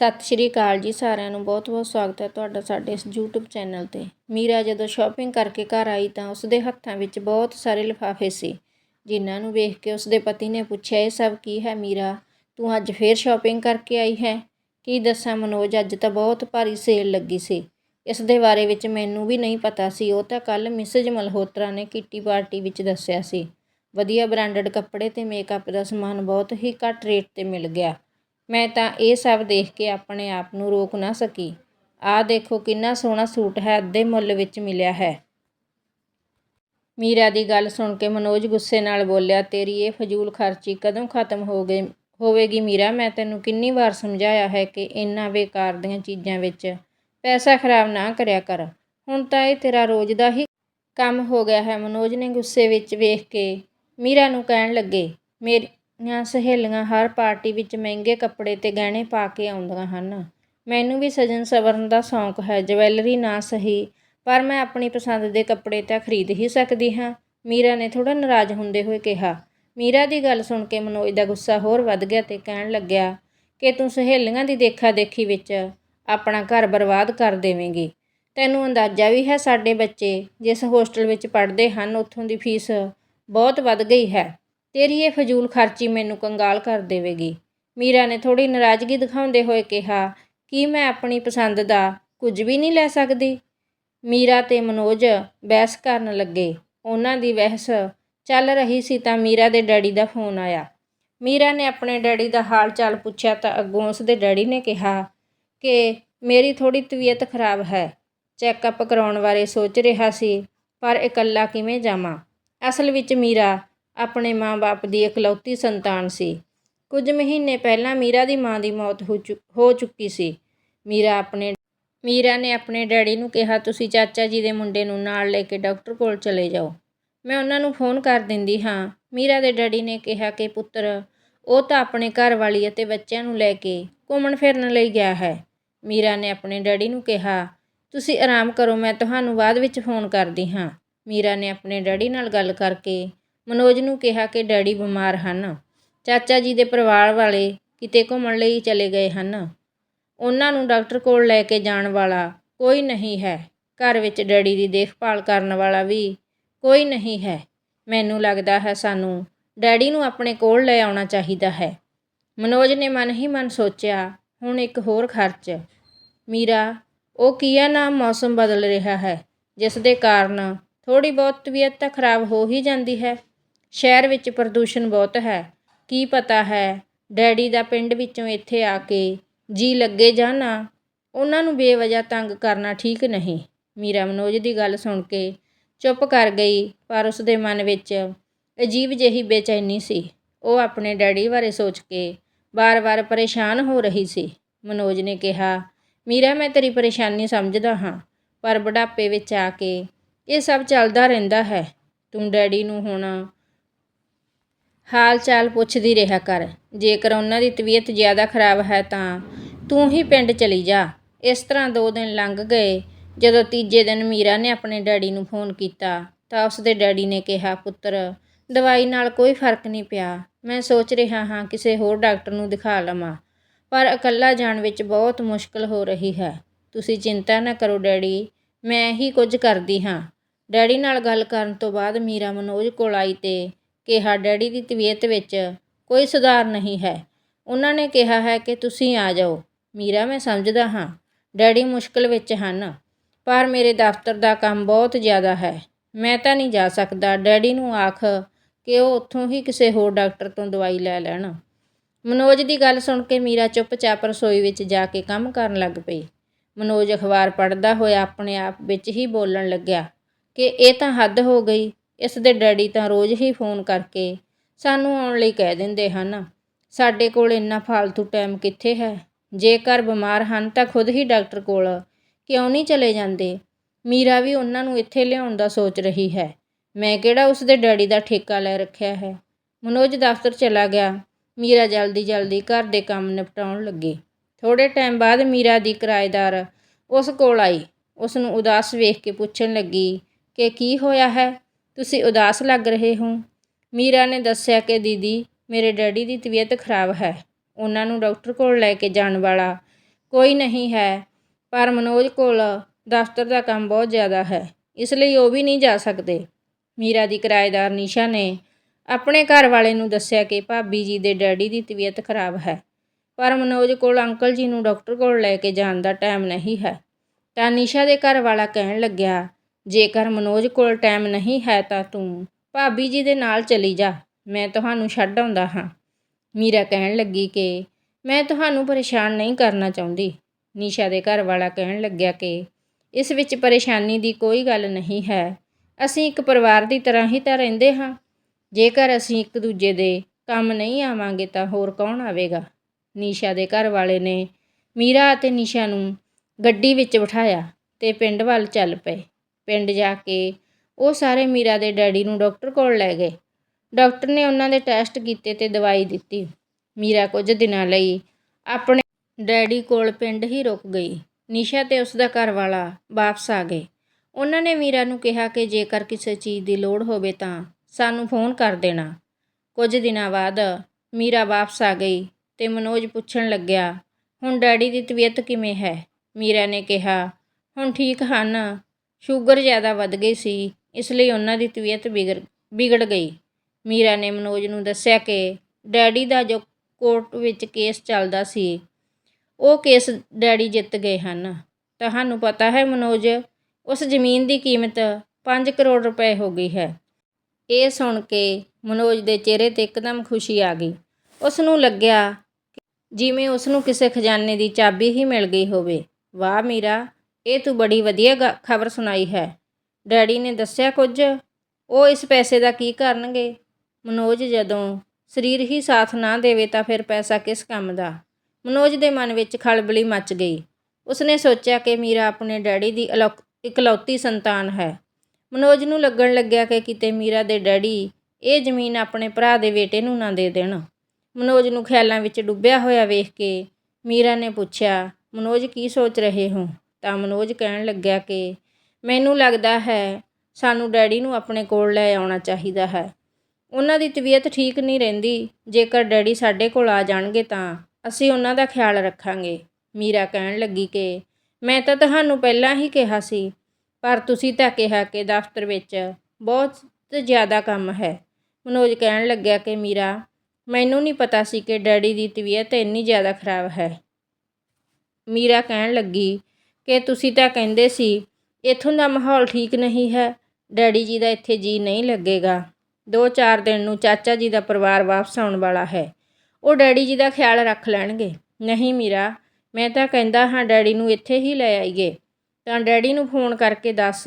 ਸਤਿ ਸ਼੍ਰੀ ਅਕਾਲ ਜੀ ਸਾਰਿਆਂ ਨੂੰ। ਬਹੁਤ-ਬਹੁਤ ਸਵਾਗਤ ਹੈ ਤੁਹਾਡਾ ਸਾਡੇ ਇਸ YouTube ਚੈਨਲ ਤੇ। ਮੀਰਾ ਜਦੋਂ ਸ਼ਾਪਿੰਗ ਕਰਕੇ ਘਰ ਆਈ ਤਾਂ ਉਸਦੇ ਹੱਥਾਂ ਵਿੱਚ ਬਹੁਤ ਸਾਰੇ ਲਿਫਾਫੇ ਸੀ। ਜਿਨ੍ਹਾਂ ਨੂੰ ਵੇਖ ਕੇ ਉਸਦੇ ਪਤੀ ਨੇ ਪੁੱਛਿਆ, ਇਹ ਸਭ ਕੀ ਹੈ ਮੀਰਾ? ਤੂੰ ਅੱਜ ਫੇਰ ਸ਼ਾਪਿੰਗ ਕਰਕੇ ਆਈ ਹੈ? ਕੀ ਦੱਸਾਂ ਮਨੋਜ, ਅੱਜ ਤਾਂ ਬਹੁਤ ਭਾਰੀ ਸੇਲ ਲੱਗੀ ਸੀ। ਇਸ ਦੇ ਬਾਰੇ ਵਿੱਚ ਮੈਨੂੰ ਵੀ ਨਹੀਂ ਪਤਾ ਸੀ। ਉਹ ਤਾਂ ਕੱਲ ਮਿਸਜ ਮਲਹੋਤਰਾ ਨੇ ਕਿੱਟੀ ਪਾਰਟੀ ਵਿੱਚ ਦੱਸਿਆ ਸੀ। ਵਧੀਆ ਬ੍ਰਾਂਡਡ ਕੱਪੜੇ ਤੇ ਮੇਕਅਪ ਦਾ ਸਮਾਨ ਬਹੁਤ ਹੀ ਘੱਟ ਰੇਟ ਤੇ ਮਿਲ ਗਿਆ। ਮੈਂ ਤਾਂ ਇਹ ਸਭ ਦੇਖ ਕੇ ਆਪਣੇ ਆਪ ਨੂੰ ਰੋਕ ਨਾ ਸਕੀ। ਆਹ ਦੇਖੋ ਕਿੰਨਾ ਸੋਹਣਾ ਸੂਟ ਹੈ, ਅੱਧੇ ਮੁੱਲ ਵਿੱਚ ਮਿਲਿਆ ਹੈ। ਮੀਰਾ ਦੀ ਗੱਲ ਸੁਣ ਕੇ ਮਨੋਜ ਗੁੱਸੇ ਨਾਲ ਬੋਲਿਆ, ਤੇਰੀ ਇਹ ਫਜ਼ੂਲ ਖਰਚੀ ਕਦੋਂ ਖਤਮ ਹੋ ਗਈ ਹੋਵੇਗੀ ਮੀਰਾ, ਮੈਂ ਤੈਨੂੰ ਕਿੰਨੀ ਵਾਰ ਸਮਝਾਇਆ ਹੈ ਕਿ ਇੰਨਾ ਬੇਕਾਰ ਦੀਆਂ ਚੀਜ਼ਾਂ ਵਿੱਚ ਪੈਸਾ ਖਰਾਬ ਨਾ ਕਰਿਆ ਕਰ। ਹੁਣ ਤਾਂ ਇਹ ਤੇਰਾ ਰੋਜ਼ ਦਾ ਹੀ ਕੰਮ ਹੋ ਗਿਆ ਹੈ। ਮਨੋਜ ਨੇ ਗੁੱਸੇ ਵਿੱਚ ਵੇਖ ਕੇ ਮੀਰਾ ਨੂੰ ਕਹਿਣ ਲੱਗੇ ਮੇਰੀਆਂ ਸਹੇਲੀਆਂ ਹਰ ਪਾਰਟੀ ਵਿੱਚ ਮਹਿੰਗੇ ਕੱਪੜੇ ਅਤੇ ਗਹਿਣੇ ਪਾ ਕੇ ਆਉਂਦੀਆਂ ਹਨ। ਮੈਨੂੰ ਵੀ ਸਜਨ ਸਵਰਨ ਦਾ ਸ਼ੌਂਕ ਹੈ, ਜਵੈਲਰੀ ਨਾ ਸਹੀ, ਪਰ ਮੈਂ ਆਪਣੀ ਪਸੰਦ ਦੇ ਕੱਪੜੇ ਤਾਂ ਖਰੀਦ ਹੀ ਸਕਦੀ ਹਾਂ, ਮੀਰਾ ਨੇ ਥੋੜ੍ਹਾ ਨਾਰਾਜ਼ ਹੁੰਦੇ ਹੋਏ ਕਿਹਾ। ਮੀਰਾ ਦੀ ਗੱਲ ਸੁਣ ਕੇ ਮਨੋਜ ਦਾ ਗੁੱਸਾ ਹੋਰ ਵੱਧ ਗਿਆ ਤੇ ਕਹਿਣ ਲੱਗਿਆ ਕਿ ਤੂੰ ਸਹੇਲੀਆਂ ਦੀ ਦੇਖਾ ਦੇਖੀ ਵਿੱਚ ਆਪਣਾ ਘਰ ਬਰਬਾਦ ਕਰ ਦੇਵੇਂਗੀ। ਤੈਨੂੰ ਅੰਦਾਜ਼ਾ ਵੀ ਹੈ ਸਾਡੇ ਬੱਚੇ ਜਿਸ ਹੋਸਟਲ ਵਿੱਚ ਪੜ੍ਹਦੇ ਹਨ, ਉੱਥੋਂ ਦੀ ਫੀਸ ਬਹੁਤ ਵੱਧ ਗਈ ਹੈ। ਤੇਰੀ ਇਹ ਫਜ਼ੂਲ ਖਰਚੀ ਮੈਨੂੰ ਕੰਗਾਲ ਕਰ ਦੇਵੇਗੀ। ਮੀਰਾ ਨੇ ਥੋੜੀ ਨਾਰਾਜ਼ਗੀ ਦਿਖਾਉਂਦੇ ਹੋਏ ਕਿਹਾ, ਕਿ ਮੈਂ ਆਪਣੀ ਪਸੰਦ ਦਾ ਕੁਝ ਵੀ ਨਹੀਂ ਲੈ ਸਕਦੀ? ਮੀਰਾ ਤੇ ਮਨੋਜ ਬਹਿਸ ਕਰਨ ਲੱਗੇ। ਉਹਨਾਂ ਦੀ ਬਹਿਸ ਚੱਲ ਰਹੀ ਸੀ ਤਾਂ ਮੀਰਾ ਦੇ ਡੈਡੀ ਦਾ ਫੋਨ ਆਇਆ। ਮੀਰਾ ਨੇ ਆਪਣੇ ਡੈਡੀ ਦਾ ਹਾਲ ਚਾਲ ਪੁੱਛਿਆ ਤਾਂ ਅੱਗੋਂ ਉਸਦੇ ਡੈਡੀ ਨੇ ਕਿਹਾ ਕਿ ਮੇਰੀ ਥੋੜੀ ਤਬੀਅਤ ਖਰਾਬ ਹੈ, ਚੈੱਕਅਪ ਕਰਾਉਣ ਬਾਰੇ ਸੋਚ ਰਿਹਾ ਸੀ, ਪਰ ਇਕੱਲਾ ਕਿਵੇਂ ਜਾਵਾਂ? ਅਸਲ ਵਿੱਚ ਮੀਰਾ ਆਪਣੇ ਮਾਂ-ਬਾਪ ਦੀ ਇਕਲੌਤੀ ਸੰਤਾਨ ਸੀ। ਕੁਝ ਮਹੀਨੇ ਪਹਿਲਾਂ ਮੀਰਾ ਦੀ ਮਾਂ ਦੀ ਮੌਤ ਹੋ ਚੁ, ਹੋ ਚੁੱਕੀ ਸੀ। ਮੀਰਾ ਆਪਣੇ, ਮੀਰਾ ਨੇ ਆਪਣੇ ਡੈਡੀ ਨੂੰ ਕਿਹਾ, ਤੁਸੀਂ ਚਾਚਾ ਜੀ ਦੇ ਮੁੰਡੇ ਨੂੰ ਨਾਲ ਲੈ ਕੇ ਡਾਕਟਰ ਕੋਲ ਚਲੇ ਜਾਓ। ਮੈਂ ਉਹਨਾਂ ਨੂੰ ਫੋਨ ਕਰ ਦਿੰਦੀ ਹਾਂ। ਮੀਰਾ ਦੇ ਡੈਡੀ ਨੇ ਕਿਹਾ ਕਿ, ਪੁੱਤਰ, ਉਹ ਤਾਂ ਆਪਣੇ ਘਰਵਾਲੀ ਅਤੇ ਬੱਚਿਆਂ ਨੂੰ ਲੈ ਕੇ ਘੁੰਮਣ ਫਿਰਨ ਲਈ ਗਿਆ ਹੈ। ਮੀਰਾ ਨੇ ਆਪਣੇ ਡੈਡੀ ਨੂੰ ਕਿਹਾ, ਤੁਸੀਂ ਆਰਾਮ ਕਰੋ, ਮੈਂ ਤੁਹਾਨੂੰ ਬਾਅਦ ਵਿੱਚ ਫੋਨ ਕਰਦੀ ਹਾਂ। ਮੀਰਾ ਨੇ ਆਪਣੇ ਡੈਡੀ ਨਾਲ ਗੱਲ ਕਰਕੇ ਮਨੋਜ ਨੂੰ ਕਿਹਾ ਕਿ ਡੈਡੀ ਬਿਮਾਰ ਹਨ। ਚਾਚਾ ਜੀ ਦੇ ਪਰਿਵਾਰ ਵਾਲੇ ਕਿਤੇ ਘੁੰਮਣ ਲਈ ਚਲੇ ਗਏ ਹਨ। ਉਹਨਾਂ ਨੂੰ ਡਾਕਟਰ ਕੋਲ ਲੈ ਕੇ ਜਾਣ ਵਾਲਾ ਕੋਈ ਨਹੀਂ ਹੈ। ਘਰ ਵਿੱਚ ਡੈਡੀ ਦੀ ਦੇਖਭਾਲ ਕਰਨ ਵਾਲਾ ਵੀ ਕੋਈ ਨਹੀਂ ਹੈ। ਮੈਨੂੰ ਲੱਗਦਾ ਹੈ ਸਾਨੂੰ ਡੈਡੀ ਨੂੰ ਆਪਣੇ ਕੋਲ ਲੈ ਆਉਣਾ ਚਾਹੀਦਾ ਹੈ। ਮਨੋਜ ਨੇ ਮਨ ਹੀ ਮਨ ਸੋਚਿਆ, ਹੁਣ ਇੱਕ ਹੋਰ ਖਰਚ। ਮੀਰਾ, ਉਹ ਕੀਆ ਨਾ ਮੌਸਮ ਬਦਲ ਰਿਹਾ ਹੈ, ਜਿਸ ਦੇ ਕਾਰਨ ਥੋੜੀ ਬਹੁਤ ਤਬੀਅਤ ਤਾਂ ਖਰਾਬ ਹੋ ਹੀ ਜਾਂਦੀ ਹੈ। ਸ਼ਹਿਰ ਵਿੱਚ ਪ੍ਰਦੂਸ਼ਣ ਬਹੁਤ ਹੈ। ਕੀ ਪਤਾ ਹੈ, ਡੈਡੀ ਦਾ ਪਿੰਡ ਵਿੱਚੋਂ ਇੱਥੇ ਆ ਕੇ ਜੀ ਲੱਗੇ ਜਾਂ ਨਾ, ਉਹਨਾਂ ਨੂੰ ਬੇਵਜ੍ਹਾ ਤੰਗ ਕਰਨਾ ਠੀਕ ਨਹੀਂ। ਮੀਰਾ ਮਨੋਜ ਦੀ ਗੱਲ ਸੁਣ ਕੇ ਚੁੱਪ ਕਰ ਗਈ, ਪਰ ਉਸ ਦੇ ਮਨ ਵਿੱਚ ਅਜੀਬ ਜਿਹੀ ਬੇਚੈਨੀ ਸੀ। ਉਹ ਆਪਣੇ ਡੈਡੀ ਬਾਰੇ ਸੋਚ ਕੇ ਵਾਰ-ਵਾਰ ਪਰੇਸ਼ਾਨ ਹੋ ਰਹੀ ਸੀ। ਮਨੋਜ ਨੇ ਕਿਹਾ, ਮੀਰਾ, ਮੈਂ ਤੇਰੀ ਪਰੇਸ਼ਾਨੀ ਸਮਝਦਾ ਹਾਂ, ਪਰ ਬੁਢਾਪੇ ਵਿੱਚ ਆ ਕੇ ਇਹ ਸਭ ਚੱਲਦਾ ਰਹਿੰਦਾ ਹੈ। ਤੂੰ ਡੈਡੀ ਨੂੰ ਹੁਣ ਹਾਲ ਚਾਲ ਪੁੱਛਦੀ ਰਿਹਾ ਕਰ, ਜੇਕਰ ਉਹਨਾਂ ਦੀ ਤਬੀਅਤ ਜ਼ਿਆਦਾ ਖਰਾਬ ਹੈ ਤਾਂ ਤੂੰ ਹੀ ਪਿੰਡ ਚਲੀ ਜਾ। ਇਸ ਤਰ੍ਹਾਂ ਦੋ ਦਿਨ ਲੰਘ ਗਏ। ਜਦੋਂ ਤੀਜੇ ਦਿਨ ਮੀਰਾ ਨੇ ਆਪਣੇ ਡੈਡੀ ਨੂੰ ਫੋਨ ਕੀਤਾ, ਤਾਂ ਉਸਦੇ ਡੈਡੀ ਨੇ ਕਿਹਾ, ਪੁੱਤਰ, ਦਵਾਈ ਨਾਲ ਕੋਈ ਫ਼ਰਕ ਨਹੀਂ ਪਿਆ। ਮੈਂ ਸੋਚ ਰਿਹਾ ਹਾਂ ਕਿਸੇ ਹੋਰ ਡਾਕਟਰ ਨੂੰ ਦਿਖਾ ਲਵਾਂ, ਪਰ ਇਕੱਲਾ ਜਾਣ ਵਿੱਚ ਬਹੁਤ ਮੁਸ਼ਕਲ ਹੋ ਰਹੀ ਹੈ। ਤੁਸੀਂ ਚਿੰਤਾ ਨਾ ਕਰੋ ਡੈਡੀ, ਮੈਂ ਹੀ ਕੁਝ ਕਰਦੀ ਹਾਂ। ਡੈਡੀ ਨਾਲ ਗੱਲ ਕਰਨ ਤੋਂ ਬਾਅਦ ਮੀਰਾ ਮਨੋਜ ਕੋਲ ਆਈ ਤੇ ਕਿਹਾ ਡੈਡੀ ਦੀ ਤਬੀਅਤ ਵਿੱਚ ਕੋਈ ਸੁਧਾਰ ਨਹੀਂ ਹੈ। ਉਹਨਾਂ ਨੇ ਕਿਹਾ ਹੈ ਕਿ ਤੁਸੀਂ ਆ ਜਾਓ। ਮੀਰਾ, ਮੈਂ ਸਮਝਦਾ ਹਾਂ, ਡੈਡੀ ਮੁਸ਼ਕਲ ਵਿੱਚ ਹਨ, ਪਰ ਮੇਰੇ ਦਫ਼ਤਰ ਦਾ ਕੰਮ ਬਹੁਤ ਜ਼ਿਆਦਾ ਹੈ। ਮੈਂ ਤਾਂ ਨਹੀਂ ਜਾ ਸਕਦਾ। ਡੈਡੀ ਨੂੰ ਆਖ ਕਿ ਉਹ ਉੱਥੋਂ ਹੀ ਕਿਸੇ ਹੋਰ ਡਾਕਟਰ ਤੋਂ ਦਵਾਈ ਲੈ ਲੈਣ। ਮਨੋਜ ਦੀ ਗੱਲ ਸੁਣ ਕੇ ਮੀਰਾ ਚੁੱਪਚਾਪ ਰਸੋਈ ਵਿੱਚ ਜਾ ਕੇ ਕੰਮ ਕਰਨ ਲੱਗ ਪਈ। ਮਨੋਜ ਅਖਬਾਰ ਪੜ੍ਹਦਾ ਹੋਇਆ ਆਪਣੇ ਆਪ ਵਿੱਚ ਹੀ ਬੋਲਣ ਲੱਗਿਆ ਕਿ ਇਹ ਤਾਂ ਹੱਦ ਹੋ ਗਈ। ਇਸ ਦੇ ਡੈਡੀ ਤਾਂ ਰੋਜ਼ ਹੀ ਫੋਨ ਕਰਕੇ ਸਾਨੂੰ ਆਉਣ ਲਈ ਕਹਿ ਦਿੰਦੇ ਹਨ। ਸਾਡੇ ਕੋਲ ਇੰਨਾ ਫालतू ਟਾਈਮ ਕਿੱਥੇ ਹੈ? ਜੇਕਰ ਬਿਮਾਰ ਹਨ ਤਾਂ ਖੁਦ ਹੀ ਡਾਕਟਰ ਕੋਲ ਕਿਉਂ ਨਹੀਂ ਚਲੇ ਜਾਂਦੇ? ਮੀਰਾ ਵੀ ਉਹਨਾਂ ਨੂੰ ਇੱਥੇ ਲਿਆਉਣ ਦਾ ਸੋਚ ਰਹੀ ਹੈ। ਮੈਂ ਕਿਹੜਾ ਉਸ ਦੇ ਡੈਡੀ ਦਾ ਠੇਕਾ ਲੈ ਰੱਖਿਆ ਹੈ? ਮਨੋਜ ਦਫ਼ਤਰ ਚਲਾ ਗਿਆ। ਮੀਰਾ ਜਲਦੀ ਜਲਦੀ ਘਰ ਦੇ ਕੰਮ ਨਿਪਟਾਉਣ ਲੱਗੀ। ਥੋੜੇ ਟਾਈਮ ਬਾਅਦ ਮੀਰਾ ਦੀ ਕਿਰਾਏਦਾਰ ਉਸ ਕੋਲ ਆਈ। ਉਸ ਨੂੰ ਉਦਾਸ ਵੇਖ ਕੇ ਪੁੱਛਣ ਲੱਗੀ ਕਿ ਕੀ ਹੋਇਆ ਹੈ? ਤੁਸੀਂ ਉਦਾਸ ਲੱਗ ਰਹੇ ਹੋ? ਮੀਰਾ ਨੇ ਦੱਸਿਆ ਕਿ ਦੀਦੀ, ਮੇਰੇ ਡੈਡੀ ਦੀ ਤਬੀਅਤ ਖਰਾਬ ਹੈ। ਉਹਨਾਂ ਨੂੰ ਡਾਕਟਰ ਕੋਲ ਲੈ ਕੇ ਜਾਣ ਵਾਲਾ ਕੋਈ ਨਹੀਂ ਹੈ, ਪਰ ਮਨੋਜ ਕੋਲ ਦਫ਼ਤਰ ਦਾ ਕੰਮ ਬਹੁਤ ਜ਼ਿਆਦਾ ਹੈ, ਇਸ ਲਈ ਉਹ ਵੀ ਨਹੀਂ ਜਾ ਸਕਦੇ। ਮੀਰਾ ਦੀ ਕਿਰਾਏਦਾਰ ਨਿਸ਼ਾ ਨੇ ਆਪਣੇ ਘਰ ਵਾਲੇ ਨੂੰ ਦੱਸਿਆ ਕਿ ਭਾਬੀ ਜੀ ਦੇ ਡੈਡੀ ਦੀ ਤਬੀਅਤ ਖਰਾਬ ਹੈ, ਪਰ ਮਨੋਜ ਕੋਲ ਅੰਕਲ ਜੀ ਨੂੰ ਡਾਕਟਰ ਕੋਲ ਲੈ ਕੇ ਜਾਣ ਦਾ ਟਾਈਮ ਨਹੀਂ ਹੈ। ਤਾਂ ਨਿਸ਼ਾ ਦੇ ਘਰ ਵਾਲਾ ਕਹਿਣ ਲੱਗਿਆ ਜੇਕਰ ਮਨੋਜ ਕੋਲ ਟਾਈਮ ਨਹੀਂ ਹੈ ਤਾਂ ਤੂੰ ਭਾਬੀ ਜੀ ਦੇ ਨਾਲ ਚਲੀ ਜਾ, ਮੈਂ ਤੁਹਾਨੂੰ ਛੱਡ ਆਉਂਦਾ ਹਾਂ। ਮੀਰਾ ਕਹਿਣ ਲੱਗੀ ਕਿ ਮੈਂ ਤੁਹਾਨੂੰ ਪਰੇਸ਼ਾਨ ਨਹੀਂ ਕਰਨਾ ਚਾਹੁੰਦੀ। ਨਿਸ਼ਾ ਦੇ ਘਰ ਵਾਲਾ ਕਹਿਣ ਲੱਗਿਆ ਕਿ ਇਸ ਵਿੱਚ ਪਰੇਸ਼ਾਨੀ ਦੀ ਕੋਈ ਗੱਲ ਨਹੀਂ ਹੈ। ਅਸੀਂ ਇੱਕ ਪਰਿਵਾਰ ਦੀ ਤਰ੍ਹਾਂ ਹੀ ਤਾਂ ਰਹਿੰਦੇ ਹਾਂ। ਜੇਕਰ ਅਸੀਂ ਇੱਕ ਦੂਜੇ ਦੇ ਕੰਮ ਨਹੀਂ ਆਵਾਂਗੇ ਤਾਂ ਹੋਰ ਕੌਣ ਆਵੇਗਾ? ਨੀਸ਼ਾ ਦੇ ਘਰ ਵਾਲੇ ਨੇ ਮੀਰਾ ਅਤੇ ਨੀਸ਼ਾ ਨੂੰ ਗੱਡੀ ਵਿੱਚ ਬਿਠਾਇਆ ਤੇ ਪਿੰਡ ਵੱਲ ਚੱਲ ਪਏ। ਪਿੰਡ ਜਾ ਕੇ ਉਹ ਸਾਰੇ ਮੀਰਾ ਦੇ ਡੈਡੀ ਨੂੰ ਡਾਕਟਰ ਕੋਲ ਲੈ ਗਏ। ਡਾਕਟਰ ਨੇ ਉਹਨਾਂ ਦੇ ਟੈਸਟ ਕੀਤੇ ਤੇ ਦਵਾਈ ਦਿੱਤੀ। ਮੀਰਾ ਕੁਝ ਦਿਨਾਂ ਲਈ ਆਪਣੇ ਡੈਡੀ ਕੋਲ ਪਿੰਡ ਹੀ ਰੁਕ ਗਈ। ਨਿਸ਼ਾ ਤੇ ਉਸ ਦਾ ਘਰ ਵਾਲਾ ਵਾਪਸ ਆ ਗਏ। ਉਹਨਾਂ ਨੇ ਮੀਰਾ ਨੂੰ ਕਿਹਾ ਕਿ ਜੇਕਰ ਕਿਸੇ ਚੀਜ਼ ਦੀ ਲੋੜ ਹੋਵੇ ਤਾਂ ਸਾਨੂੰ ਫੋਨ ਕਰ ਦੇਣਾ। ਕੁਝ ਦਿਨਾਂ ਬਾਅਦ ਮੀਰਾ ਵਾਪਸ ਆ ਗਈ ਤੇ ਮਨੋਜ ਪੁੱਛਣ ਲੱਗਿਆ, ਹੁਣ ਡੈਡੀ ਦੀ ਤਬੀਅਤ ਕਿਵੇਂ ਹੈ? ਮੀਰਾ ਨੇ ਕਿਹਾ, ਹੁਣ ਠੀਕ ਹਨ। ਸ਼ੂਗਰ ਜ਼ਿਆਦਾ ਵੱਧ ਗਈ ਸੀ, ਇਸ ਲਈ ਉਹਨਾਂ ਦੀ ਤਬੀਅਤ ਵਿਗੜ ਵਿਗੜ ਗਈ। ਮੀਰਾ ਨੇ ਮਨੋਜ ਨੂੰ ਦੱਸਿਆ ਕਿ ਡੈਡੀ ਦਾ ਜੋ ਕੋਰਟ ਵਿੱਚ ਕੇਸ ਚੱਲਦਾ ਸੀ, ਉਹ ਕੇਸ ਡੈਡੀ ਜਿੱਤ ਗਏ ਹਨ। ਤੁਹਾਨੂੰ ਪਤਾ ਹੈ ਮਨੋਜ, ਉਸ ਜ਼ਮੀਨ ਦੀ ਕੀਮਤ 5 ਕਰੋੜ ਰੁਪਏ ਹੋ ਗਈ ਹੈ। ਇਹ ਸੁਣ ਕੇ ਮਨੋਜ ਦੇ ਚਿਹਰੇ ਤੇ ਇੱਕਦਮ ਖੁਸ਼ੀ ਆ ਗਈ। ਉਸ ਨੂੰ ਲੱਗਿਆ ਜਿਵੇਂ ਉਸ ਨੂੰ ਕਿਸੇ ਖਜ਼ਾਨੇ ਦੀ ਚਾਬੀ ਹੀ ਮਿਲ ਗਈ ਹੋਵੇ। ਵਾਹ ਮੀਰਾ ਇਹ ਤੂੰ ਬੜੀ ਵਧੀਆ ਖਬਰ ਸੁਣਾਈ ਹੈ। ਡੈਡੀ ਨੇ ਦੱਸਿਆ ਕੁਝ? ਉਹ ਇਸ ਪੈਸੇ ਦਾ ਕੀ ਕਰਨਗੇ? ਮਨੋਜ ਜਦੋਂ ਸਰੀਰ ਹੀ ਸਾਥ ਨਾ ਦੇਵੇ ਤਾਂ ਫਿਰ ਪੈਸਾ ਕਿਸ ਕੰਮ ਦਾ? ਮਨੋਜ ਦੇ ਮਨ ਵਿੱਚ ਖਲਬਲੀ ਮਚ ਗਈ। ਉਸਨੇ ਸੋਚਿਆ ਕਿ ਮੀਰਾ ਆਪਣੇ ਡੈਡੀ ਦੀ ਇਕਲੌਤੀ ਸੰਤਾਨ ਹੈ। ਮਨੋਜ ਨੂੰ ਲੱਗਣ ਲੱਗਿਆ ਕਿ ਕਿਤੇ ਮੀਰਾ ਦੇ ਡੈਡੀ ਇਹ ਜ਼ਮੀਨ ਆਪਣੇ ਭਰਾ ਦੇ ਬੇਟੇ ਨੂੰ ਨਾ ਦੇ ਦੇਣ। ਮਨੋਜ ਨੂੰ ਖਿਆਲਾਂ ਵਿੱਚ ਡੁੱਬਿਆ ਹੋਇਆ ਵੇਖ ਕੇ ਮੀਰਾ ਨੇ ਪੁੱਛਿਆ, ਮਨੋਜ, ਕੀ ਸੋਚ ਰਹੇ ਹੋ? ਤਾਂ ਮਨੋਜ ਕਹਿਣ ਲੱਗਿਆ ਕਿ ਮੈਨੂੰ ਲੱਗਦਾ ਹੈ ਸਾਨੂੰ ਡੈਡੀ ਨੂੰ ਆਪਣੇ ਕੋਲ ਲੈ ਆਉਣਾ ਚਾਹੀਦਾ ਹੈ। ਉਹਨਾਂ ਦੀ ਤਬੀਅਤ ਠੀਕ ਨਹੀਂ ਰਹਿੰਦੀ। ਜੇਕਰ ਡੈਡੀ ਸਾਡੇ ਕੋਲ ਆ ਜਾਣਗੇ ਤਾਂ ਅਸੀਂ ਉਹਨਾਂ ਦਾ ਖਿਆਲ ਰੱਖਾਂਗੇ। ਮੀਰਾ ਕਹਿਣ ਲੱਗੀ ਕਿ ਮੈਂ ਤਾਂ ਤੁਹਾਨੂੰ ਪਹਿਲਾਂ ਹੀ ਕਿਹਾ ਸੀ, ਪਰ ਤੁਸੀਂ ਤਾਂ ਕਿਹਾ ਕਿ ਦਫ਼ਤਰ ਵਿੱਚ ਬਹੁਤ ਜ਼ਿਆਦਾ ਕੰਮ ਹੈ। ਮਨੋਜ ਕਹਿਣ ਲੱਗਿਆ ਕਿ ਮੀਰਾ, ਮੈਨੂੰ ਨਹੀਂ ਪਤਾ ਸੀ ਕਿ ਡੈਡੀ ਦੀ ਤਬੀਅਤ ਇੰਨੀ ਜ਼ਿਆਦਾ ਖਰਾਬ ਹੈ। ਮੀਰਾ ਕਹਿਣ ਲੱਗੀ ਕਿ ਤੁਸੀਂ ਤਾਂ ਕਹਿੰਦੇ ਸੀ, ਇੱਥੋਂ ਦਾ ਮਾਹੌਲ ਠੀਕ ਨਹੀਂ ਹੈ, ਡੈਡੀ ਜੀ ਦਾ ਇੱਥੇ ਜੀ ਨਹੀਂ ਲੱਗੇਗਾ। ਦੋ ਚਾਰ ਦਿਨ ਨੂੰ ਚਾਚਾ ਜੀ ਦਾ ਪਰਿਵਾਰ ਵਾਪਸ ਆਉਣ ਵਾਲਾ ਹੈ। ਉਹ ਡੈਡੀ ਜੀ ਦਾ ਖਿਆਲ ਰੱਖ ਲੈਣਗੇ। ਨਹੀਂ ਮੀਰਾ, ਮੈਂ ਤਾਂ ਕਹਿੰਦਾ ਹਾਂ ਡੈਡੀ ਨੂੰ ਇੱਥੇ ਹੀ ਲੈ ਆਈਏ। ਤਾਂ ਡੈਡੀ ਨੂੰ ਫੋਨ ਕਰਕੇ ਦੱਸ,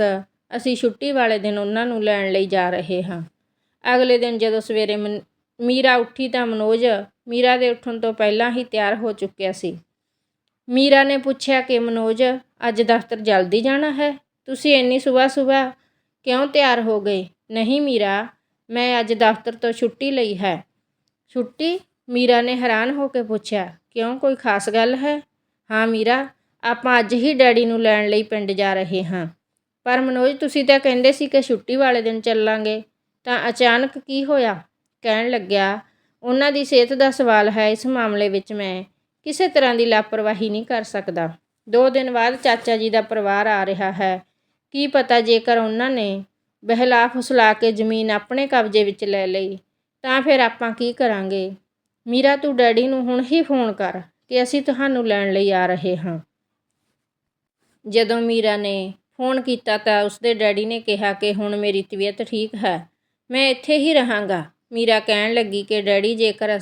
ਅਸੀਂ ਛੁੱਟੀ ਵਾਲੇ ਦਿਨ ਉਹਨਾਂ ਨੂੰ ਲੈਣ ਲਈ ਜਾ ਰਹੇ ਹਾਂ। ਅਗਲੇ ਦਿਨ ਜਦੋਂ ਸਵੇਰੇ ਮੀਰਾ ਉੱਠੀ ਤਾਂ ਮਨੋਜ, ਮੀਰਾ ਦੇ ਉੱਠਣ ਤੋਂ ਪਹਿਲਾਂ ਹੀ ਤਿਆਰ ਹੋ ਚੁੱਕਿਆ ਸੀ। ਮੀਰਾ ਨੇ ਪੁੱਛਿਆ ਕਿ ਮਨੋਜ, ਅੱਜ ਦਫ਼ਤਰ ਜਲਦੀ ਜਾਣਾ ਹੈ? ਤੁਸੀਂ ਇੰਨੀ ਸਵੇਰ ਸਵੇਰ ਕਿਉਂ ਤਿਆਰ ਹੋ ਗਏ? ਨਹੀਂ ਮੀਰਾ, ਮੈਂ ਅੱਜ ਦਫ਼ਤਰ ਤੋਂ ਛੁੱਟੀ ਲਈ ਹੈ। ਛੁੱਟੀ? ਮੀਰਾ ਨੇ ਹੈਰਾਨ ਹੋ ਕੇ ਪੁੱਛਿਆ, ਕਿਉਂ? ਕੋਈ ਖਾਸ ਗੱਲ ਹੈ? ਹਾਂ ਮੀਰਾ, ਆਪਾਂ ਅੱਜ ਹੀ ਡੈਡੀ ਨੂੰ ਲੈਣ ਲਈ ਪਿੰਡ ਜਾ ਰਹੇ ਹਾਂ। ਪਰ ਮਨੋਜ, ਤੁਸੀਂ ਤਾਂ ਕਹਿੰਦੇ ਸੀ ਕਿ ਛੁੱਟੀ ਵਾਲੇ ਦਿਨ ਚੱਲਾਂਗੇ। ਤਾਂ ਅਚਾਨਕ ਕੀ ਹੋਇਆ? ਕਹਿਣ ਲੱਗਿਆ, ਉਹਨਾਂ ਦੀ ਸਿਹਤ ਦਾ ਸਵਾਲ ਹੈ ਇਸ ਮਾਮਲੇ ਵਿੱਚ ਮੈਂ। ਕਿਸੇ ਤਰ੍ਹਾਂ ਦੀ ਲਾਪਰਵਾਹੀ ਨਹੀਂ ਕਰ ਸਕਦਾ। ਦੋ ਦਿਨ ਬਾਅਦ ਚਾਚਾ ਜੀ ਦਾ ਪਰਿਵਾਰ ਆ ਰਿਹਾ ਹੈ। ਕੀ ਪਤਾ ਜੇਕਰ ਉਹਨਾਂ ਨੇ ਬਹਿਲਾ ਫੁਸਲਾ ਕੇ ਜ਼ਮੀਨ ਆਪਣੇ ਕਬਜ਼ੇ ਵਿੱਚ ਲੈ ਲਈ, ਤਾਂ ਫਿਰ ਆਪਾਂ ਕੀ ਕਰਾਂਗੇ? ਮੀਰਾ, ਤੂੰ ਡੈਡੀ ਨੂੰ ਹੁਣ ਹੀ ਫੋਨ ਕਰ ਕਿ ਅਸੀਂ ਤੁਹਾਨੂੰ ਲੈਣ ਲਈ ਆ ਰਹੇ ਹਾਂ। ਜਦੋਂ ਮੀਰਾ ਨੇ ਫੋਨ ਕੀਤਾ ਤਾਂ ਉਸਦੇ ਡੈਡੀ ਨੇ ਕਿਹਾ ਕਿ ਹੁਣ ਮੇਰੀ ਤਬੀਅਤ ਠੀਕ ਹੈ, ਮੈਂ ਇੱਥੇ ਹੀ ਰਹਾਂਗਾ। ਮੀਰਾ ਕਹਿਣ ਲੱਗੀ ਕਿ ਡੈਡੀ, ਜੇਕਰ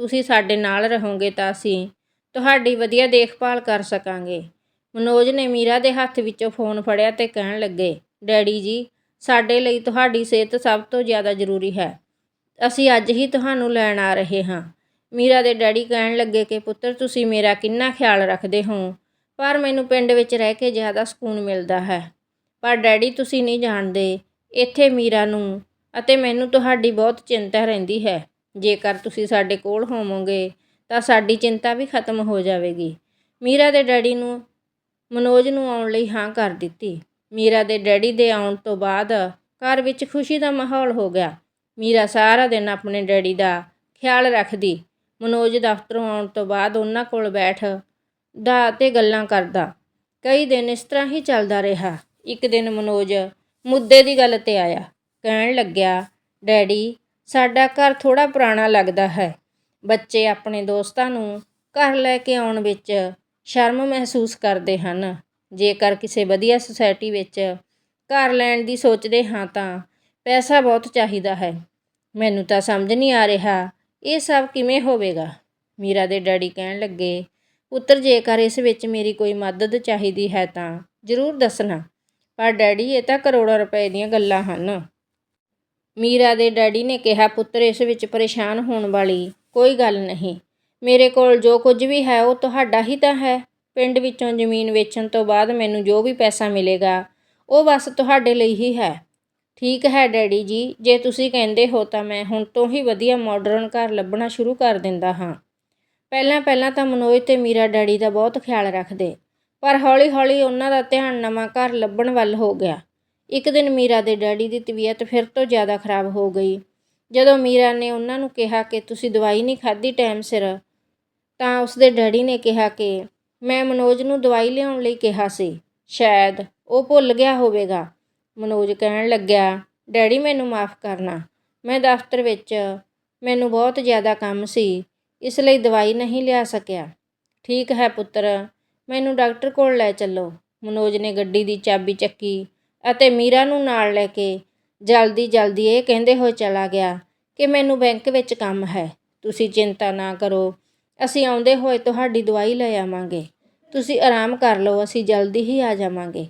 ਤੁਸੀਂ ਸਾਡੇ ਨਾਲ ਰਹੋਗੇ ਤਾਂ ਅਸੀਂ ਤੁਹਾਡੀ ਵਧੀਆ ਦੇਖਭਾਲ ਕਰ ਸਕਾਂਗੇ। ਮਨੋਜ ਨੇ ਮੀਰਾ ਦੇ ਹੱਥ ਵਿੱਚੋਂ ਫੋਨ ਫੜਿਆ ਤੇ ਕਹਿਣ ਲੱਗੇ, ਡੈਡੀ ਜੀ, ਸਾਡੇ ਲਈ ਤੁਹਾਡੀ ਸਿਹਤ ਸਭ ਤੋਂ ਜ਼ਿਆਦਾ ਜ਼ਰੂਰੀ ਹੈ। ਅਸੀਂ ਅੱਜ ਹੀ ਤੁਹਾਨੂੰ ਲੈਣ ਆ ਰਹੇ ਹਾਂ। ਮੀਰਾ ਦੇ ਡੈਡੀ ਕਹਿਣ ਲੱਗੇ ਕਿ, ਪੁੱਤਰ, ਤੁਸੀਂ ਮੇਰਾ ਕਿੰਨਾ ਖਿਆਲ ਰੱਖਦੇ ਹੋ? ਪਰ ਮੈਨੂੰ ਪਿੰਡ ਵਿੱਚ ਰਹਿ ਕੇ ਜ਼ਿਆਦਾ ਸਕੂਨ ਮਿਲਦਾ ਹੈ। ਪਰ ਡੈਡੀ, ਤੁਸੀਂ ਨਹੀਂ ਜਾਣਦੇ। ਇੱਥੇ ਮੀਰਾ ਨੂੰ ਅਤੇ ਮੈਨੂੰ ਤੁਹਾਡੀ ਬਹੁਤ ਚਿੰਤਾ ਰਹਿੰਦੀ ਹੈ। ਜੇਕਰ ਤੁਸੀਂ ਸਾਡੇ ਕੋਲ ਹੋਵੋਗੇ ਤਾਂ ਸਾਡੀ ਚਿੰਤਾ ਵੀ ਖਤਮ ਹੋ ਜਾਵੇਗੀ। ਮੀਰਾ ਦੇ ਡੈਡੀ ਨੂੰ, ਮਨੋਜ ਨੂੰ ਆਉਣ ਲਈ ਹਾਂ ਕਰ ਦਿੱਤੀ। ਮੀਰਾ ਦੇ ਡੈਡੀ ਦੇ ਆਉਣ ਤੋਂ ਬਾਅਦ ਘਰ ਵਿੱਚ ਖੁਸ਼ੀ ਦਾ ਮਾਹੌਲ ਹੋ ਗਿਆ। ਮੀਰਾ ਸਾਰਾ ਦਿਨ ਆਪਣੇ ਡੈਡੀ ਦਾ ਖਿਆਲ ਰੱਖਦੀ। ਮਨੋਜ ਦਫ਼ਤਰੋਂ ਆਉਣ ਤੋਂ ਬਾਅਦ ਉਹਨਾਂ ਕੋਲ ਬੈਠ ਦਾ ਤੇ ਗੱਲਾਂ ਕਰਦਾ। ਕਈ ਦਿਨ ਇਸ ਤਰ੍ਹਾਂ ਹੀ ਚੱਲਦਾ ਰਿਹਾ। ਇੱਕ ਦਿਨ ਮਨੋਜ ਮੁੱਦੇ ਦੀ ਗੱਲ ਤੇ ਆਇਆ। ਕਹਿਣ ਲੱਗਿਆ, ਡੈਡੀ, ਸਾਡਾ ਘਰ ਥੋੜਾ ਪੁਰਾਣਾ ਲੱਗਦਾ ਹੈ। ਬੱਚੇ ਆਪਣੇ ਦੋਸਤਾਂ ਨੂੰ ਘਰ ਲੈ ਕੇ ਆਉਣ ਵਿੱਚ ਸ਼ਰਮ ਮਹਿਸੂਸ ਕਰਦੇ ਹਨ। ਜੇਕਰ ਕਿਸੇ ਵਧੀਆ ਸੁਸਾਇਟੀ ਵਿੱਚ ਘਰ ਲੈਣ ਦੀ ਸੋਚਦੇ ਹਾਂ ਤਾਂ ਪੈਸਾ ਬਹੁਤ ਚਾਹੀਦਾ ਹੈ। ਮੈਨੂੰ ਤਾਂ ਸਮਝ ਨਹੀਂ ਆ ਰਿਹਾ, ਇਹ ਸਭ ਕਿਵੇਂ ਹੋਵੇਗਾ? ਮੀਰਾ ਦੇ ਡੈਡੀ ਕਹਿਣ ਲੱਗੇ, ਪੁੱਤਰ, ਜੇਕਰ ਇਸ ਵਿੱਚ ਮੇਰੀ ਕੋਈ ਮਦਦ ਚਾਹੀਦੀ ਹੈ ਤਾਂ ਜ਼ਰੂਰ ਦੱਸਣਾ, ਪਰ ਡੈਡੀ, ਇਹ ਤਾਂ ਕਰੋੜਾਂ ਰੁਪਏ ਦੀਆਂ ਗੱਲਾਂ ਹਨ। ਮੀਰਾ ਦੇ ਡੈਡੀ ਨੇ ਕਿਹਾ, ਪੁੱਤਰ, ਇਸ ਵਿੱਚ ਪਰੇਸ਼ਾਨ ਹੋਣ ਵਾਲੀ ਕੋਈ ਗੱਲ ਨਹੀਂ। ਮੇਰੇ ਕੋਲ ਜੋ ਕੁਝ ਵੀ ਹੈ, ਉਹ ਤੁਹਾਡਾ ਹੀ ਤਾਂ ਹੈ। ਪਿੰਡ ਵਿੱਚੋਂ ਜ਼ਮੀਨ ਵੇਚਣ ਤੋਂ ਬਾਅਦ ਮੈਨੂੰ ਜੋ ਵੀ ਪੈਸਾ ਮਿਲੇਗਾ, ਉਹ ਬਸ ਤੁਹਾਡੇ ਲਈ ਹੀ ਹੈ। ਠੀਕ ਹੈ ਡੈਡੀ ਜੀ, ਜੇ ਤੁਸੀਂ ਕਹਿੰਦੇ ਹੋ ਤਾਂ ਮੈਂ ਹੁਣ ਤੋਂ ਹੀ ਵਧੀਆ ਮਾਡਰਨ ਘਰ ਲੱਭਣਾ ਸ਼ੁਰੂ ਕਰ ਦਿੰਦਾ ਹਾਂ। ਪਹਿਲਾਂ ਪਹਿਲਾਂ ਤਾਂ ਮਨੋਜ ਤੇ ਮੀਰਾ ਡੈਡੀ ਦਾ ਬਹੁਤ ਖਿਆਲ ਰੱਖਦੇ, ਪਰ ਹੌਲੀ-ਹੌਲੀ ਉਹਨਾਂ ਦਾ ਧਿਆਨ ਨਵਾਂ ਘਰ ਲੱਭਣ ਵੱਲ ਹੋ ਗਿਆ। ਇੱਕ ਦਿਨ ਮੀਰਾ ਦੇ ਡੈਡੀ ਦੀ ਤਬੀਅਤ ਫਿਰ ਤੋਂ ਜ਼ਿਆਦਾ ਖਰਾਬ ਹੋ ਗਈ। ਜਦੋਂ ਮੀਰਾ ਨੇ ਉਹਨਾਂ ਨੂੰ ਕਿਹਾ ਕਿ ਤੁਸੀਂ ਦਵਾਈ ਨਹੀਂ ਖਾਧੀ ਟਾਈਮ ਸਿਰ, ਤਾਂ ਉਸਦੇ ਡੈਡੀ ਨੇ ਕਿਹਾ ਕਿ ਮੈਂ ਮਨੋਜ ਨੂੰ ਦਵਾਈ ਲਿਆਉਣ ਲਈ ਕਿਹਾ ਸੀ। ਸ਼ਾਇਦ ਉਹ ਭੁੱਲ ਗਿਆ ਹੋਵੇਗਾ। ਮਨੋਜ ਕਹਿਣ ਲੱਗਿਆ, ਡੈਡੀ, ਮੈਨੂੰ ਮਾਫ ਕਰਨਾ। ਮੈਂ ਦਫ਼ਤਰ ਵਿੱਚ ਮੈਨੂੰ ਬਹੁਤ ਜ਼ਿਆਦਾ ਕੰਮ ਸੀ, ਇਸ ਲਈ ਦਵਾਈ ਨਹੀਂ ਲਿਆ ਸਕਿਆ। ਠੀਕ ਹੈ ਪੁੱਤਰ, ਮੈਨੂੰ ਡਾਕਟਰ ਕੋਲ ਲੈ ਚੱਲੋ। ਮਨੋਜ ਨੇ ਗੱਡੀ ਦੀ ਚਾਬੀ ਚੱਕੀ ਅਤੇ ਮੀਰਾ ਨੂੰ ਨਾਲ ਲੈ ਕੇ ਜਲਦੀ ਜਲਦੀ ਇਹ ਕਹਿੰਦੇ ਹੋਏ ਚਲਾ ਗਿਆ ਕਿ ਮੈਨੂੰ ਬੈਂਕ ਵਿੱਚ ਕੰਮ ਹੈ। ਤੁਸੀਂ ਚਿੰਤਾ ਨਾ ਕਰੋ। ਅਸੀਂ ਆਉਂਦੇ ਹੋਏ ਤੁਹਾਡੀ ਦਵਾਈ ਲੈ ਆਵਾਂਗੇ। ਤੁਸੀਂ ਆਰਾਮ ਕਰ ਲਓ, ਅਸੀਂ ਜਲਦੀ ਹੀ ਆ ਜਾਵਾਂਗੇ।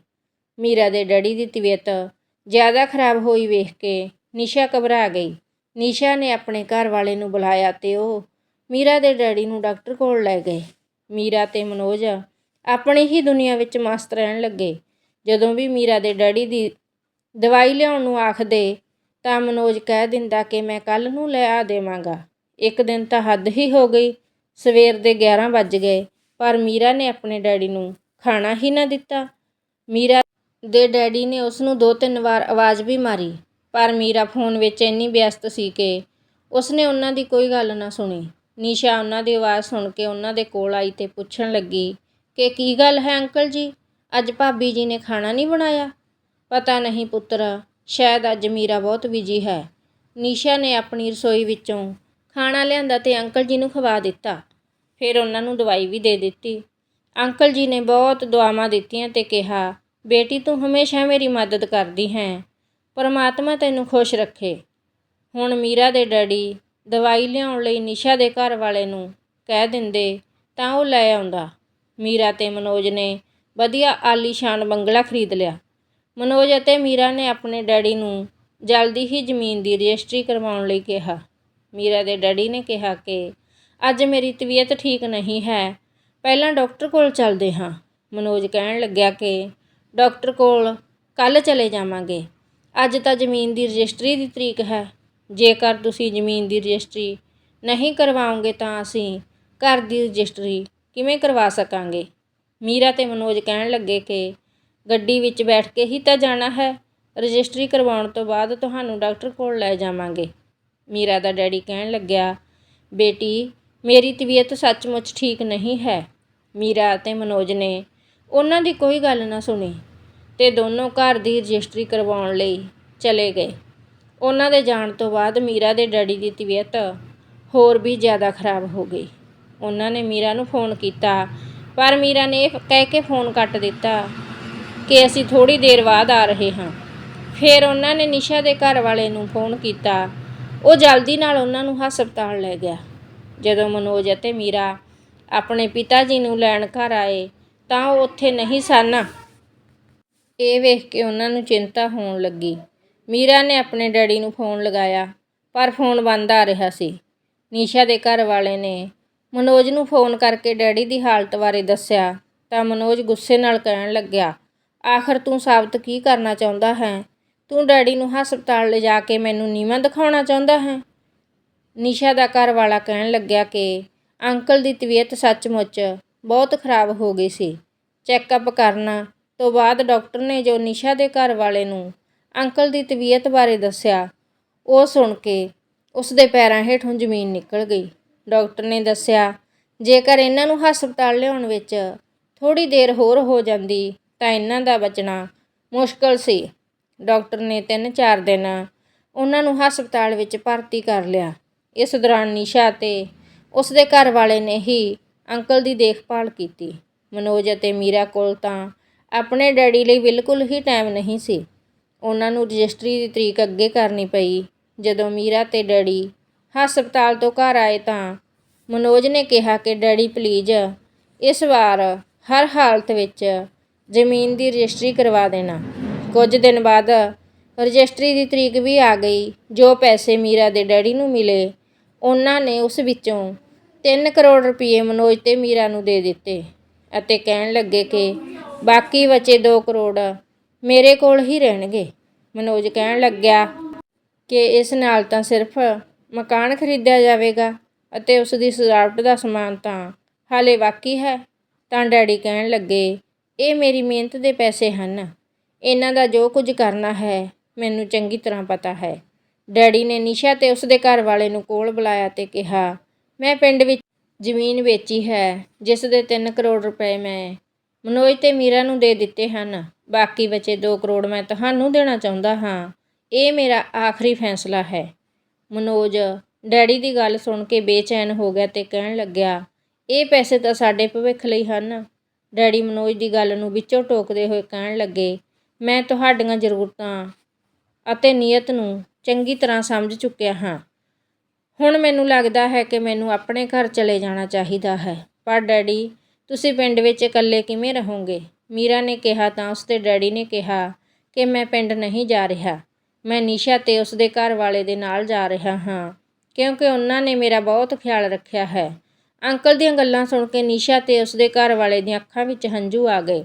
ਮੀਰਾ ਦੇ ਡੈਡੀ ਦੀ ਤਬੀਅਤ ਜ਼ਿਆਦਾ ਖਰਾਬ ਹੋਈ ਵੇਖ ਕੇ ਨਿਸ਼ਾ ਘਬਰਾ ਗਈ। ਨਿਸ਼ਾ ਨੇ ਆਪਣੇ ਘਰ ਵਾਲੇ ਨੂੰ ਬੁਲਾਇਆ ਤੇ ਉਹ ਮੀਰਾ ਦੇ ਡੈਡੀ ਨੂੰ ਡਾਕਟਰ ਕੋਲ ਲੈ ਗਏ। ਮੀਰਾ ਤੇ ਮਨੋਜ ਆਪਣੀ ਹੀ ਦੁਨੀਆ ਵਿੱਚ ਮਸਤ ਰਹਿਣ ਲੱਗੇ। ਜਦੋਂ ਵੀ ਮੀਰਾ ਦੇ ਡੈਡੀ ਦੀ ਦਵਾਈ ਲਿਆਉਣ ਨੂੰ ਆਖਦੇ, ਤਾਂ ਮਨੋਜ ਕਹਿ ਦਿੰਦਾ ਕਿ ਮੈਂ ਕੱਲ੍ਹ ਨੂੰ ਲੈ ਆ ਦੇਵਾਂਗਾ। ਇੱਕ ਦਿਨ ਤਾਂ ਹੱਦ ਹੀ ਹੋ ਗਈ। ਸਵੇਰ ਦੇ 11 ਵੱਜ ਗਏ, ਪਰ ਮੀਰਾ ਨੇ ਆਪਣੇ ਡੈਡੀ ਨੂੰ ਖਾਣਾ ਹੀ ਨਾ ਦਿੱਤਾ। ਮੀਰਾ ਦੇ ਡੈਡੀ ਨੇ ਉਸ ਨੂੰ ਦੋ ਤਿੰਨ ਵਾਰ ਆਵਾਜ਼ ਵੀ ਮਾਰੀ, ਪਰ ਮੀਰਾ ਫੋਨ ਵਿੱਚ ਇੰਨੀ ਵਿਅਸਤ ਸੀ ਕਿ ਉਸਨੇ ਉਹਨਾਂ ਦੀ ਕੋਈ ਗੱਲ ਨਾ ਸੁਣੀ। ਨਿਸ਼ਾ ਉਹਨਾਂ ਦੀ ਆਵਾਜ਼ ਸੁਣ ਕੇ ਉਹਨਾਂ ਦੇ ਕੋਲ ਆਈ ਤੇ ਪੁੱਛਣ ਲੱਗੀ ਕਿ ਕੀ ਗੱਲ ਹੈ ਅੰਕਲ ਜੀ? ਅੱਜ ਭਾਬੀ ਜੀ ਨੇ ਖਾਣਾ ਨਹੀਂ ਬਣਾਇਆ? ਪਤਾ ਨਹੀਂ ਪੁੱਤਰ, ਸ਼ਾਇਦ ਅੱਜ ਮੀਰਾ ਬਹੁਤ ਬਿਜ਼ੀ ਹੈ। ਨੀਸ਼ਾ ਨੇ ਆਪਣੀ ਰਸੋਈ ਵਿੱਚੋਂ ਖਾਣਾ ਲਿਆਂਦਾ ਤੇ ਅੰਕਲ ਜੀ ਨੂੰ ਖਵਾ ਦਿੱਤਾ। ਫਿਰ ਉਹਨਾਂ ਨੂੰ ਦਵਾਈ ਵੀ ਦੇ ਦਿੱਤੀ। ਅੰਕਲ ਜੀ ਨੇ ਬਹੁਤ ਦੁਆਵਾਂ ਦਿੱਤੀਆਂ ਤੇ ਕਿਹਾ, ਬੇਟੀ, ਤੂੰ ਹਮੇਸ਼ਾ ਮੇਰੀ ਮਦਦ ਕਰਦੀ ਹੈ। ਪਰਮਾਤਮਾ ਤੈਨੂੰ ਖੁਸ਼ ਰੱਖੇ। ਹੁਣ ਮੀਰਾ ਦੇ ਡੈਡੀ ਦਵਾਈ ਲਿਆਉਣ ਲਈ ਨਿਸ਼ਾ ਦੇ ਘਰ ਵਾਲੇ ਨੂੰ ਕਹਿ ਦਿੰਦੇ, ਤਾਂ ਉਹ ਲੈ ਆਉਂਦਾ। ਮੀਰਾ ਤੇ ਮਨੋਜ ਨੇ ਵਧੀਆ ਆਲੀਸ਼ਾਨ ਬੰਗਲਾ ਖਰੀਦ ਲਿਆ। ਮਨੋਜ ਅਤੇ ਮੀਰਾ ਨੇ ਆਪਣੇ ਡੈਡੀ ਨੂੰ ਜਲਦੀ ਹੀ ਜ਼ਮੀਨ ਦੀ ਰਜਿਸਟਰੀ ਕਰਵਾਉਣ ਲਈ ਕਿਹਾ। ਮੀਰਾ ਦੇ ਡੈਡੀ ਨੇ ਕਿਹਾ ਕਿ, ਅੱਜ ਮੇਰੀ ਤਬੀਅਤ ਠੀਕ ਨਹੀਂ ਹੈ। ਪਹਿਲਾਂ ਡਾਕਟਰ ਕੋਲ ਚੱਲਦੇ ਹਾਂ। ਮਨੋਜ ਕਹਿਣ ਲੱਗਿਆ ਕਿ, ਡਾਕਟਰ ਕੋਲ ਕੱਲ ਚਲੇ ਜਾਵਾਂਗੇ। ਅੱਜ ਤਾਂ ਜ਼ਮੀਨ ਦੀ ਰਜਿਸਟਰੀ ਦੀ ਤਰੀਕ ਹੈ। ਜੇਕਰ ਤੁਸੀਂ ਜ਼ਮੀਨ ਦੀ ਰਜਿਸਟਰੀ ਨਹੀਂ ਕਰਵਾਓਗੇ ਤਾਂ ਅਸੀਂ ਘਰ ਦੀ ਰਜਿਸਟਰੀ ਕਿਵੇਂ ਕਰਵਾ ਸਕਾਂਗੇ? ਮੀਰਾ ਤੇ ਮਨੋਜ ਕਹਿਣ ਲੱਗੇ ਕਿ ਗੱਡੀ ਵਿੱਚ ਬੈਠ ਕੇ ਹੀ ਤਾਂ ਜਾਣਾ ਹੈ। ਰਜਿਸਟਰੀ ਕਰਵਾਉਣ ਤੋਂ ਬਾਅਦ ਤੁਹਾਨੂੰ ਡਾਕਟਰ ਕੋਲ ਲੈ ਜਾਵਾਂਗੇ। ਮੀਰਾ ਦਾ ਡੈਡੀ ਕਹਿਣ ਲੱਗਿਆ, ਬੇਟੀ, ਮੇਰੀ ਤਬੀਅਤ ਸੱਚਮੁੱਚ ਠੀਕ ਨਹੀਂ ਹੈ। ਮੀਰਾ ਅਤੇ ਮਨੋਜ ਨੇ ਉਹਨਾਂ ਦੀ ਕੋਈ ਗੱਲ ਨਾ ਸੁਣੀ ਤੇ ਦੋਨੋਂ ਘਰ ਦੀ ਰਜਿਸਟਰੀ ਕਰਵਾਉਣ ਲਈ ਚਲੇ ਗਏ। ਉਹਨਾਂ ਦੇ ਜਾਣ ਤੋਂ ਬਾਅਦ ਮੀਰਾ ਦੇ ਡੈਡੀ ਦੀ ਤਬੀਅਤ ਹੋਰ ਵੀ ਜ਼ਿਆਦਾ ਖਰਾਬ ਹੋ ਗਈ। ਉਹਨਾਂ ਨੇ ਮੀਰਾ ਨੂੰ ਫੋਨ ਕੀਤਾ, ਪਰ ਮੀਰਾ ਨੇ ਇਹ ਕਹਿ ਕੇ ਫੋਨ ਕੱਟ ਦਿੱਤਾ ਕਿ ਅਸੀਂ ਥੋੜੀ ਦੇਰ ਬਾਅਦ ਆ ਰਹੇ ਹਾਂ। ਫਿਰ ਉਹਨਾਂ ਨੇ ਨਿਸ਼ਾ ਦੇ ਘਰ ਵਾਲੇ ਨੂੰ ਫੋਨ ਕੀਤਾ। ਉਹ ਜਲਦੀ ਨਾਲ ਉਹਨਾਂ ਨੂੰ ਹਸਪਤਾਲ ਲੈ ਗਿਆ। ਜਦੋਂ ਮਨੋਜ ਅਤੇ ਮੀਰਾ ਆਪਣੇ ਪਿਤਾ ਜੀ ਨੂੰ ਲੈਣ ਘਰ ਆਏ, ਤਾਂ ਉਹ ਉੱਥੇ ਨਹੀਂ ਸਨ। ਇਹ ਵੇਖ ਕੇ ਉਹਨਾਂ ਨੂੰ ਚਿੰਤਾ ਹੋਣ ਲੱਗੀ। ਮੀਰਾ ਨੇ ਆਪਣੇ ਡੈਡੀ ਨੂੰ ਫੋਨ ਲਗਾਇਆ, ਪਰ ਫੋਨ ਬੰਦ ਆ ਰਿਹਾ ਸੀ। ਨੀਸ਼ਾ ਦੇ ਘਰ ਵਾਲੇ ਨੇ ਮਨੋਜ ਨੂੰ ਫੋਨ ਕਰਕੇ ਡੈਡੀ ਦੀ ਹਾਲਤ ਬਾਰੇ ਦੱਸਿਆ, ਤਾਂ ਮਨੋਜ ਗੁੱਸੇ ਨਾਲ ਕਹਿਣ ਲੱਗਿਆ ਆਖਰ ਤੂੰ ਸਾਬਤ ਕੀ ਕਰਨਾ ਚਾਹੁੰਦਾ ਹੈ? ਤੂੰ ਡੈਡੀ ਨੂੰ ਹਸਪਤਾਲ ਲਿਜਾ ਕੇ ਮੈਨੂੰ ਨੀਵਾਂ ਦਿਖਾਉਣਾ ਚਾਹੁੰਦਾ ਹੈ? ਨਿਸ਼ਾ ਦਾ ਘਰ ਵਾਲਾ ਕਹਿਣ ਲੱਗਿਆ ਕਿ ਅੰਕਲ ਦੀ ਤਬੀਅਤ ਸੱਚਮੁੱਚ ਬਹੁਤ ਖਰਾਬ ਹੋ ਗਈ ਸੀ। ਚੈੱਕਅਪ ਕਰਨ ਤੋਂ ਬਾਅਦ ਡਾਕਟਰ ਨੇ ਜੋ ਨਿਸ਼ਾ ਦੇ ਘਰ ਵਾਲੇ ਨੂੰ ਅੰਕਲ ਦੀ ਤਬੀਅਤ ਬਾਰੇ ਦੱਸਿਆ, ਉਹ ਸੁਣ ਕੇ ਉਸ ਦੇ ਪੈਰਾਂ ਹੇਠੋਂ ਜ਼ਮੀਨ ਨਿਕਲ ਗਈ। ਡਾਕਟਰ ਨੇ ਦੱਸਿਆ, ਜੇਕਰ ਇਹਨਾਂ ਨੂੰ ਹਸਪਤਾਲ ਲਿਆਉਣ ਵਿੱਚ ਥੋੜੀ ਦੇਰ ਹੋਰ ਹੋ ਜਾਂਦੀ ਤਾਂ ਇਹਨਾਂ ਦਾ ਬਚਣਾ ਮੁਸ਼ਕਲ ਸੀ। ਡਾਕਟਰ ਨੇ ਤਿੰਨ ਚਾਰ ਦਿਨ ਉਹਨਾਂ ਨੂੰ ਹਸਪਤਾਲ ਵਿੱਚ ਭਰਤੀ ਕਰ ਲਿਆ। ਇਸ ਦੌਰਾਨ ਨਿਸ਼ਾ ਤੇ ਉਸ ਦੇ ਘਰ ਵਾਲੇ ਨੇ ਹੀ ਅੰਕਲ ਦੀ ਦੇਖਭਾਲ ਕੀਤੀ। ਮਨੋਜ ਅਤੇ ਮੀਰਾ ਕੋਲ ਤਾਂ ਆਪਣੇ ਡੈਡੀ ਲਈ ਬਿਲਕੁਲ ਹੀ ਟਾਈਮ ਨਹੀਂ ਸੀ। ਉਹਨਾਂ ਨੂੰ ਰਜਿਸਟਰੀ ਦੀ ਤਰੀਕ ਅੱਗੇ ਕਰਨੀ ਪਈ। ਜਦੋਂ ਮੀਰਾ ਤੇ ਡੈਡੀ ਹਸਪਤਾਲ ਤੋਂ ਘਰ ਆਏ ਤਾਂ ਮਨੋਜ ਨੇ ਕਿਹਾ ਕਿ ਡੈਡੀ ਪਲੀਜ਼ ਇਸ ਵਾਰ ਹਰ ਹਾਲਤ ਵਿੱਚ ਜ਼ਮੀਨ ਦੀ ਰਜਿਸਟਰੀ ਕਰਵਾ ਦੇਣਾ। ਕੁਝ ਦਿਨ ਬਾਅਦ ਰਜਿਸਟਰੀ ਦੀ ਤਰੀਕ ਵੀ ਆ ਗਈ, ਜੋ ਪੈਸੇ ਮੀਰਾ ਦੇ ਡੈਡੀ ਨੂੰ ਮਿਲੇ। ਉਹਨਾਂ ਨੇ ਉਸ ਵਿੱਚੋਂ 3 ਕਰੋੜ ਰੁਪਏ ਮਨੋਜ ਤੇ ਮੀਰਾ ਨੂੰ ਦੇ ਦਿੱਤੇ ਅਤੇ ਕਹਿਣ ਲੱਗੇ ਕਿ ਬਾਕੀ ਬਚੇ 2 ਕਰੋੜ ਮੇਰੇ ਕੋਲ ਹੀ ਰਹਿਣਗੇ। ਮਨੋਜ ਕਹਿਣ ਲੱਗਿਆ ਕਿ ਇਸ ਨਾਲ ਤਾਂ ਸਿਰਫ ਮਕਾਨ ਖਰੀਦਿਆ ਜਾਵੇਗਾ ਅਤੇ ਉਸ ਦੀ ਸਜਾਵਟ ਦਾ ਸਮਾਨ ਤਾਂ ਹਾਲੇ ਬਾਕੀ ਹੈ। ਤਾਂ ਡੈਡੀ ਕਹਿਣ ਲੱਗੇ ਇਹ ਮੇਰੀ ਮਿਹਨਤ ਦੇ ਪੈਸੇ ਹਨ। ਇਹਨਾਂ ਦਾ ਜੋ ਕੁਝ ਕਰਨਾ ਹੈ, ਮੈਨੂੰ ਚੰਗੀ ਤਰ੍ਹਾਂ ਪਤਾ ਹੈ। ਡੈਡੀ ਨੇ ਨਿਸ਼ਾ ਤੇ ਉਸਦੇ ਘਰ ਵਾਲੇ ਨੂੰ ਕੋਲ ਬੁਲਾਇਆ ਤੇ ਕਿਹਾ, ਮੈਂ ਪਿੰਡ ਵਿੱਚ ਜ਼ਮੀਨ ਵੇਚੀ ਹੈ, ਜਿਸ ਦੇ 3 ਕਰੋੜ ਰੁਪਏ ਮੈਂ ਮਨੋਜ ਤੇ ਮੀਰਾ ਨੂੰ ਦੇ ਦਿੱਤੇ ਹਨ। ਬਾਕੀ ਬਚੇ 2 ਕਰੋੜ ਮੈਂ ਤੁਹਾਨੂੰ ਦੇਣਾ ਚਾਹੁੰਦਾ ਹਾਂ। ਇਹ ਮੇਰਾ ਆਖਰੀ ਫੈਸਲਾ ਹੈ। ਮਨੋਜ ਡੈਡੀ ਦੀ ਗੱਲ ਸੁਣ ਕੇ ਬੇਚੈਨ ਹੋ ਗਿਆ ਤੇ ਕਹਿਣ ਲੱਗਿਆ, ਇਹ ਪੈਸੇ ਤਾਂ ਸਾਡੇ ਭਵਿੱਖ ਲਈ ਹਨ। ਡੈਡੀ ਮਨੋਜ ਦੀ ਗੱਲ ਨੂੰ ਵਿੱਚੋਂ ਟੋਕਦੇ ਹੋਏ ਕਹਿਣ ਲੱਗੇ, ਮੈਂ ਤੁਹਾਡੀਆਂ ਜ਼ਰੂਰਤਾਂ ਅਤੇ ਨੀਅਤ ਨੂੰ ਚੰਗੀ ਤਰ੍ਹਾਂ ਸਮਝ ਚੁੱਕਿਆ ਹਾਂ। ਹੁਣ ਮੈਨੂੰ ਲੱਗਦਾ ਹੈ ਕਿ ਮੈਨੂੰ ਆਪਣੇ ਘਰ ਚਲੇ ਜਾਣਾ ਚਾਹੀਦਾ ਹੈ। ਪਰ ਡੈਡੀ, ਤੁਸੀਂ ਪਿੰਡ ਵਿੱਚ ਇਕੱਲੇ ਕਿਵੇਂ ਰਹੋਗੇ? ਮੀਰਾ ਨੇ ਕਿਹਾ ਤਾਂ ਉਸਦੇ ਡੈਡੀ ਨੇ ਕਿਹਾ ਕਿ, ਮੈਂ ਪਿੰਡ ਨਹੀਂ ਜਾ ਰਿਹਾ। ਮੈਂ ਨਿਸ਼ਾ ਤੇ ਉਸਦੇ ਘਰ ਵਾਲੇ ਦੇ ਨਾਲ ਜਾ ਰਿਹਾ ਹਾਂ, ਕਿਉਂਕਿ ਉਹਨਾਂ ਨੇ ਮੇਰਾ ਬਹੁਤ ਖਿਆਲ ਰੱਖਿਆ ਹੈ। ਅੰਕਲ ਦੀਆਂ ਗੱਲਾਂ ਸੁਣ ਕੇ ਨਿਸ਼ਾ ਤੇ ਉਸਦੇ ਘਰ ਵਾਲੇ ਦੀਆਂ ਅੱਖਾਂ ਵਿੱਚ ਹੰਝੂ ਆ ਗਏ।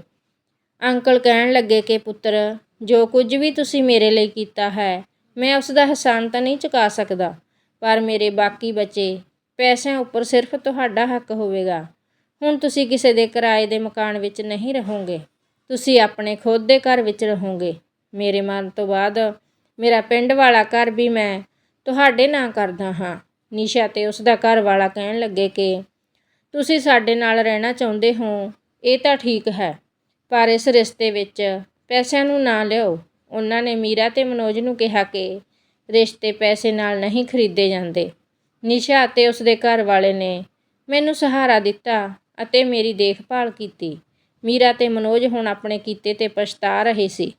ਅੰਕਲ ਕਹਿਣ ਲੱਗੇ ਕਿ, ਪੁੱਤਰ, ਜੋ ਕੁਝ ਵੀ ਤੁਸੀਂ ਮੇਰੇ ਲਈ ਕੀਤਾ ਹੈ, ਮੈਂ ਉਸ ਦਾ ਅਹਿਸਾਨ ਤਾਂ ਨਹੀਂ ਚੁਕਾ ਸਕਦਾ, ਪਰ ਮੇਰੇ ਬਾਕੀ ਬਚੇ ਪੈਸਿਆਂ ਉੱਪਰ ਸਿਰਫ ਤੁਹਾਡਾ ਹੱਕ ਹੋਵੇਗਾ। ਹੁਣ ਤੁਸੀਂ ਕਿਸੇ ਦੇ ਕਿਰਾਏ ਦੇ ਮਕਾਨ ਵਿੱਚ ਨਹੀਂ ਰਹੋਗੇ। ਤੁਸੀਂ ਆਪਣੇ ਖੁਦ ਦੇ ਘਰ ਵਿੱਚ ਰਹੋਗੇ। ਮੇਰੇ ਮਰਨ ਤੋਂ ਬਾਅਦ ਮੇਰਾ ਪਿੰਡ ਵਾਲਾ ਘਰ ਵੀ ਮੈਂ ਤੁਹਾਡੇ ਨਾਂ ਕਰਦਾ ਹਾਂ। ਨਿਸ਼ਾ ਤੇ ਉਸ ਦਾ ਘਰ ਵਾਲਾ ਕਹਿਣ ਲੱਗੇ ਕਿ ਤੁਸੀਂ ਸਾਡੇ ਨਾਲ ਰਹਿਣਾ ਚਾਹੁੰਦੇ ਹੋ, ਇਹ ਤਾਂ ਠੀਕ ਹੈ। ਪਰ ਇਸ ਰਿਸ਼ਤੇ ਵਿੱਚ ਪੈਸਿਆਂ ਨੂੰ ਨਾ ਲਿਓ ਉਹਨਾਂ ਨੇ ਮੀਰਾ ਤੇ ਮਨੋਜ ਨੂੰ ਕਿਹਾ ਕਿ ਰਿਸ਼ਤੇ ਪੈਸੇ ਨਾਲ ਨਹੀਂ ਖਰੀਦੇ ਜਾਂਦੇ। ਨਿਸ਼ਾ ਅਤੇ ਉਸਦੇ ਘਰ ਵਾਲੇ ਨੇ ਮੈਨੂੰ ਸਹਾਰਾ ਦਿੱਤਾ ਅਤੇ ਮੇਰੀ ਦੇਖਭਾਲ ਕੀਤੀ। ਮੀਰਾ ਤੇ ਮਨੋਜ ਹੁਣ ਆਪਣੇ ਕੀਤੇ ਤੇ ਪਛਤਾ ਰਹੇ ਸੀ।